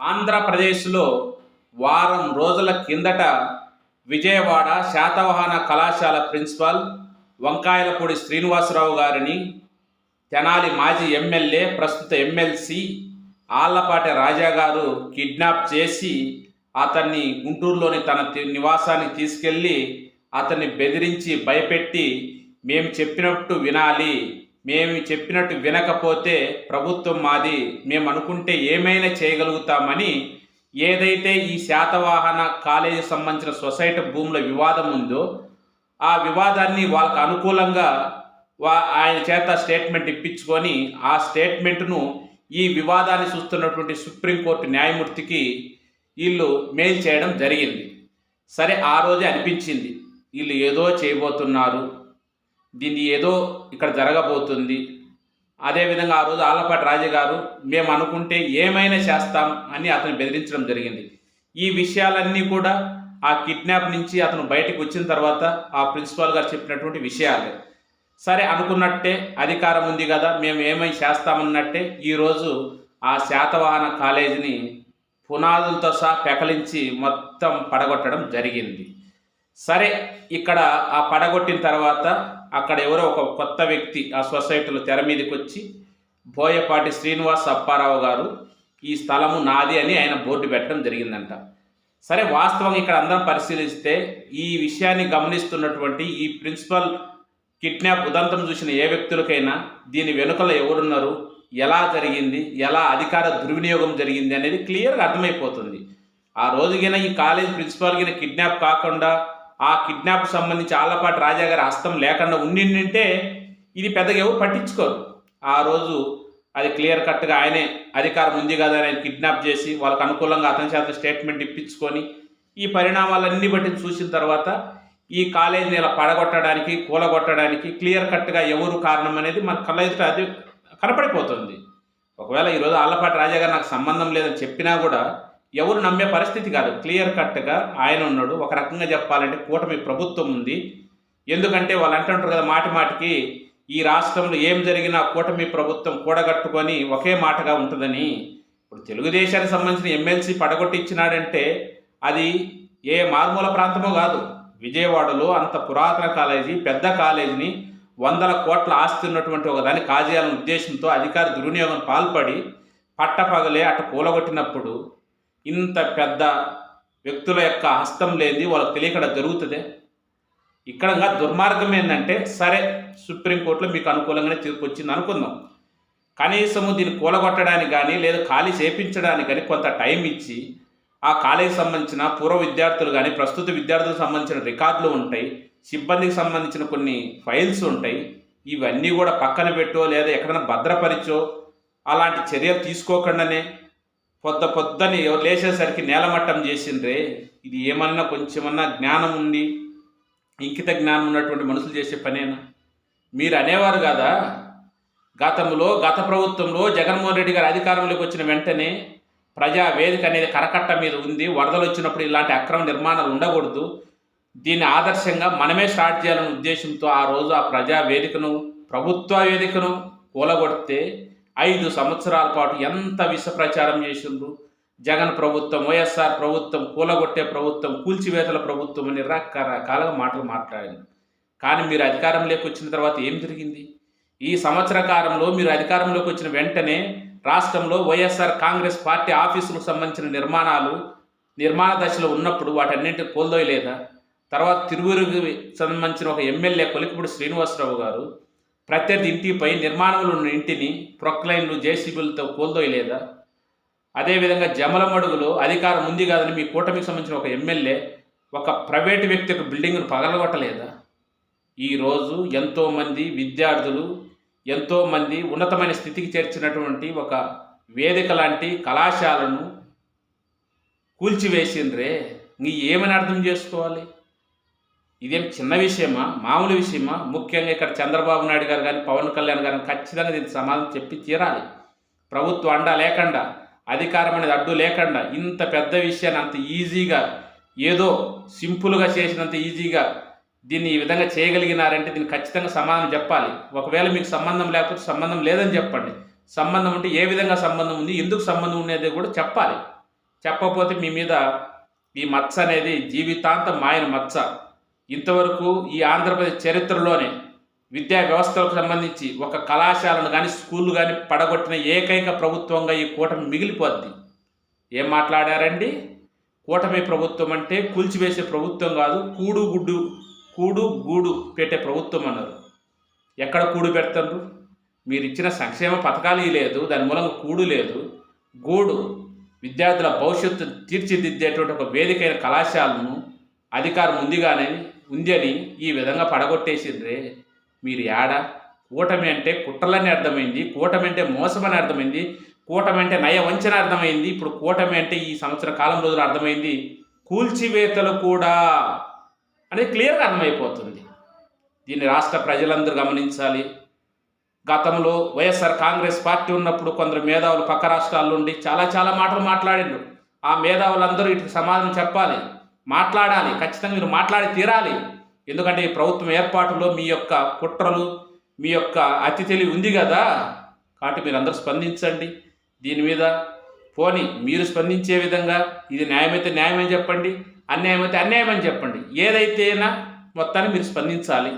ఆంధ్రప్రదేశ్లో వారం రోజుల కిందట విజయవాడ శాతవాహన కళాశాల ప్రిన్సిపాల్ వంకాయలపూడి శ్రీనివాసరావు గారిని తెనాలి మాజీ ఎమ్మెల్యే ప్రస్తుత ఎమ్మెల్సీ ఆళ్ళపాటి రాజా గారు కిడ్నాప్ చేసి అతన్ని గుంటూరులోని తన నివాసానికి తీసుకెళ్ళి అతన్ని బెదిరించి భయపెట్టి మేము చెప్పినట్టు వినాలి. మేము చెప్పినట్టు వినకపోతే ప్రభుత్వం మాది మేము అనుకుంటే ఏమైనా చేయగలుగుతామని ఏదైతే ఈ శాతవాహన కాలేజీకి సంబంధించిన సొసైటీ భూముల వివాదం ఉందో ఆ వివాదాన్ని వాళ్ళకు అనుకూలంగా వా ఆయన చేత స్టేట్మెంట్ ఇప్పించుకొని ఆ స్టేట్మెంట్ను ఈ వివాదాన్ని చూస్తున్నటువంటి సుప్రీంకోర్టు న్యాయమూర్తికి వీళ్ళు మెయిల్ చేయడం జరిగింది. సరే ఆ రోజే అనిపించింది. వీళ్ళు ఏదో చేయబోతున్నారు. దీన్ని ఏదో ఇక్కడ జరగబోతుంది. అదేవిధంగా ఆ రోజు ఆలపాటి రాజు గారు మేము అనుకుంటే ఏమైనా చేస్తాం అని అతను బెదిరించడం జరిగింది. ఈ విషయాలన్నీ కూడా ఆ కిడ్నాప్ నుంచి అతను బయటకు వచ్చిన తర్వాత ఆ ప్రిన్సిపాల్ గారు చెప్పినటువంటి విషయాలే. సరే అనుకున్నట్టే అధికారం ఉంది కదా మేము ఏమై చేస్తామన్నట్టే ఈరోజు ఆ శాతవాహన కాలేజీని పునాదులతో సహా పెకలించి మొత్తం పడగొట్టడం జరిగింది. సరే ఇక్కడ ఆ పడగొట్టిన తర్వాత అక్కడ ఎవరో ఒక కొత్త వ్యక్తి ఆ సొసైటీలో తెర మీదకి వచ్చి బోయపాటి శ్రీనివాస్ అప్పారావు గారు ఈ స్థలము నాది అని ఆయన బోర్డు పెట్టడం జరిగిందంట. సరే వాస్తవంగా ఇక్కడ అందరం పరిశీలిస్తే ఈ విషయాన్ని గమనిస్తున్నటువంటి ఈ ప్రిన్సిపల్ కిడ్నాప్ ఉదంతం చూసిన ఏ వ్యక్తులకైనా దీని వెనుకలో ఎవరున్నారు ఎలా జరిగింది ఎలా అధికార దుర్వినియోగం జరిగింది అనేది క్లియర్గా అర్థమైపోతుంది. ఆ రోజుకైనా ఈ కాలేజ్ ప్రిన్సిపాల్ కిడ్నాప్ కాకుండా ఆ కిడ్నాప్ సంబంధించి ఆళ్ళపాటి రాజా గారి హస్తం లేకుండా ఉండింటే ఇది పెద్దగా ఎవరు పట్టించుకోరు. ఆ రోజు అది క్లియర్ కట్గా ఆయనే అధికారం ఉంది కదా ఆయన కిడ్నాప్ చేసి వాళ్ళకు అనుకూలంగా అతని చేత స్టేట్మెంట్ ఇప్పించుకొని ఈ పరిణామాలన్నీ బట్టి చూసిన తర్వాత ఈ కాలేజీని ఇలా పడగొట్టడానికి కూలగొట్టడానికి క్లియర్ కట్గా ఎవరు కారణం అనేది మన కళ్ళ ఎదుట అది కనపడిపోతుంది. ఒకవేళ ఈరోజు ఆళ్ళపాటి రాజా గారు నాకు సంబంధం లేదని చెప్పినా కూడా ఎవరు నమ్మే పరిస్థితి కాదు. క్లియర్ కట్గా ఆయన ఉన్నాడు. ఒక రకంగా చెప్పాలంటే కూటమి ప్రభుత్వం ఉంది. ఎందుకంటే వాళ్ళు అంటుంటారు కదా మాటి మాటికి ఈ రాష్ట్రంలో ఏం జరిగినా కూటమి ప్రభుత్వం కూడగట్టుకొని ఒకే మాటగా ఉంటుందని. ఇప్పుడు తెలుగుదేశానికి సంబంధించిన ఎమ్మెల్సీ పడగొట్టించినాడంటే అది ఏ మారుమూల ప్రాంతమో కాదు. విజయవాడలో అంత పురాతన కాలేజీ పెద్ద కాలేజీని వందల కోట్ల ఆస్తి ఉన్నటువంటి ఒక దాన్ని కాజేయాలనే ఉద్దేశంతో అధికార దుర్వినియోగం పాల్పడి పట్టపగలే అటు కూలగొట్టినప్పుడు ఇంత పెద్ద వ్యక్తుల యొక్క హస్తం లేనిది వాళ్ళకి తెలియకడ జరుగుతుంది. ఇక్కడ ఇంకా దుర్మార్గం ఏంటంటే సరే సుప్రీంకోర్టులో మీకు అనుకూలంగానే తీర్పు వచ్చింది అనుకుందాం. కనీసము దీన్ని కూలగొట్టడానికి కానీ లేదా ఖాళీ చేపించడానికి కానీ కొంత టైం ఇచ్చి ఆ కాలేజీకి సంబంధించిన పూర్వ విద్యార్థులు కానీ ప్రస్తుత విద్యార్థులకు సంబంధించిన రికార్డులు ఉంటాయి సిబ్బందికి సంబంధించిన కొన్ని ఫైల్స్ ఉంటాయి ఇవన్నీ కూడా పక్కన పెట్టో లేదా ఎక్కడైనా భద్రపరిచో అలాంటి చర్యలు తీసుకోకుండానే పొద్ద పొద్దని లేచేసరికి నేలమట్టం చేసిండ్రే. ఇది ఏమన్నా కొంచెమన్నా జ్ఞానం ఉంది ఇంకిత జ్ఞానం ఉన్నటువంటి మనుషులు చేసే పనేనా? మీరు అనేవారు కదా? గతంలో గత ప్రభుత్వంలో జగన్మోహన్ రెడ్డి గారు అధికారంలోకి వచ్చిన వెంటనే ప్రజా వేదిక అనేది కరకట్ట మీద ఉంది. వరదలు వచ్చినప్పుడు ఇలాంటి అక్రమ నిర్మాణాలు ఉండకూడదు. దీన్ని ఆదర్శంగా మనమే స్టార్ట్ చేయాలనే ఉద్దేశంతో ఆ రోజు ఆ ప్రజా వేదికను ప్రభుత్వ వేదికను కూలగొడితే ఐదు సంవత్సరాల పాటు ఎంత విష ప్రచారం చేసిండ్రు? జగన్ ప్రభుత్వం వైఎస్ఆర్ ప్రభుత్వం కూలగొట్టే ప్రభుత్వం కూల్చివేతల ప్రభుత్వం అని రకరకాలుగా మాటలు మాట్లాడింది కానీ మీరు అధికారంలోకి వచ్చిన తర్వాత ఏం జరిగింది? ఈ సంవత్సర కాలంలో మీరు అధికారంలోకి వచ్చిన వెంటనే రాష్ట్రంలో వైఎస్ఆర్ కాంగ్రెస్ పార్టీ ఆఫీసులకు సంబంధించిన నిర్మాణాలు నిర్మాణ దశలో ఉన్నప్పుడు వాటన్నింటిని కోల్దోయలేదా? తర్వాత తిరువురుకు సంబంధించిన ఒక ఎమ్మెల్యే కొలికిపూడి శ్రీనివాసరావు గారు ప్రత్యర్థి ఇంటిపై నిర్మాణంలో ఉన్న ఇంటిని ప్రొక్లైన్లు జేసీబీలతో కోల్దోయలేదా? అదేవిధంగా జమలమడుగులో అధికారం ఉంది కాదని మీ కూటమికి సంబంధించిన ఒక ఎమ్మెల్యే ఒక ప్రైవేటు వ్యక్తి యొక్క బిల్డింగ్ను పగలగొట్టలేదా? ఈరోజు ఎంతోమంది విద్యార్థులు ఎంతోమంది ఉన్నతమైన స్థితికి చేర్చినటువంటి ఒక వేదిక లాంటి కళాశాలను కూల్చివేసిండ్రే. నీ ఏమని అర్థం చేసుకోవాలి? ఇదేం చిన్న విషయమా? మామూలు విషయమా? ముఖ్యంగా ఇక్కడ చంద్రబాబు నాయుడు గారు కానీ పవన్ కళ్యాణ్ గారు ఖచ్చితంగా దీనికి సమాధానం చెప్పి తీరాలి. ప్రభుత్వ అండ లేకుండా అధికారం అనేది అడ్డు లేకుండా ఇంత పెద్ద విషయాన్ని అంత ఈజీగా ఏదో సింపుల్గా చేసినంత ఈజీగా దీన్ని ఈ విధంగా చేయగలిగినారంటే దీనికి ఖచ్చితంగా సమాధానం చెప్పాలి. ఒకవేళ మీకు సంబంధం లేకపోతే సంబంధం లేదని చెప్పండి. సంబంధం ఉంటే ఏ విధంగా సంబంధం ఉంది ఎందుకు సంబంధం ఉండేది కూడా చెప్పాలి. చెప్పకపోతే మీ మీద ఈ మచ్చ అనేది జీవితాంతం మాయన మచ్చ ఇంతవరకు ఈ ఆంధ్రప్రదేశ్ చరిత్రలోనే విద్యా వ్యవస్థలకు సంబంధించి ఒక కళాశాలను కానీ స్కూళ్ళు కానీ పడగొట్టిన ఏకైక ప్రభుత్వంగా ఈ కూటమి మిగిలిపోద్ది. ఏం మాట్లాడారండి? కూటమి ప్రభుత్వం అంటే కూల్చివేసే ప్రభుత్వం కాదు కూడు గుడ్డు కూడు గూడు పెట్టే ప్రభుత్వం అన్నారు. ఎక్కడ కూడు పెడతారు? మీరు ఇచ్చిన సంక్షేమ పథకాలు లేదు దాని మూలంగా కూడు లేదు. గూడు విద్యార్థుల భవిష్యత్తు తీర్చిదిద్దేటువంటి ఒక వేదికైన కళాశాలను అధికారం ఉందిగానే అని ఈ విధంగా పడగొట్టేసిండ్రే. మీరు ఏడ కూటమి అంటే కుట్రలని అర్థమైంది కూటమి అంటే మోసమని అర్థమైంది కూటమి అంటే నయ వంచన అర్థమైంది ఇప్పుడు కూటమి అంటే ఈ సంవత్సర కాలం రోజులు అర్థమైంది. కూల్చివేతలు కూడా అనేది క్లియర్గా అర్థమైపోతుంది. దీన్ని రాష్ట్ర ప్రజలందరూ గమనించాలి. గతంలో వైఎస్ఆర్ కాంగ్రెస్ పార్టీ ఉన్నప్పుడు కొందరు మేధావులు పక్క రాష్ట్రాల నుండి చాలా చాలా మాటలు మాట్లాడిండ్రు. ఆ మేధావులందరూ వీటికి సమాధానం చెప్పాలి. మాట్లాడాలి ఖచ్చితంగా మీరు మాట్లాడి తీరాలి. ఎందుకంటే ఈ ప్రభుత్వం ఏర్పాటులో మీ యొక్క కుట్రలు మీ యొక్క అతి తెలివి ఉంది కదా. కాబట్టి మీరు అందరూ స్పందించండి. దీని మీద పోని మీరు స్పందించే విధంగా ఇది న్యాయమైతే న్యాయమని చెప్పండి అన్యాయమైతే అన్యాయమని చెప్పండి. ఏదైతేనా మొత్తాన్ని మీరు స్పందించాలి.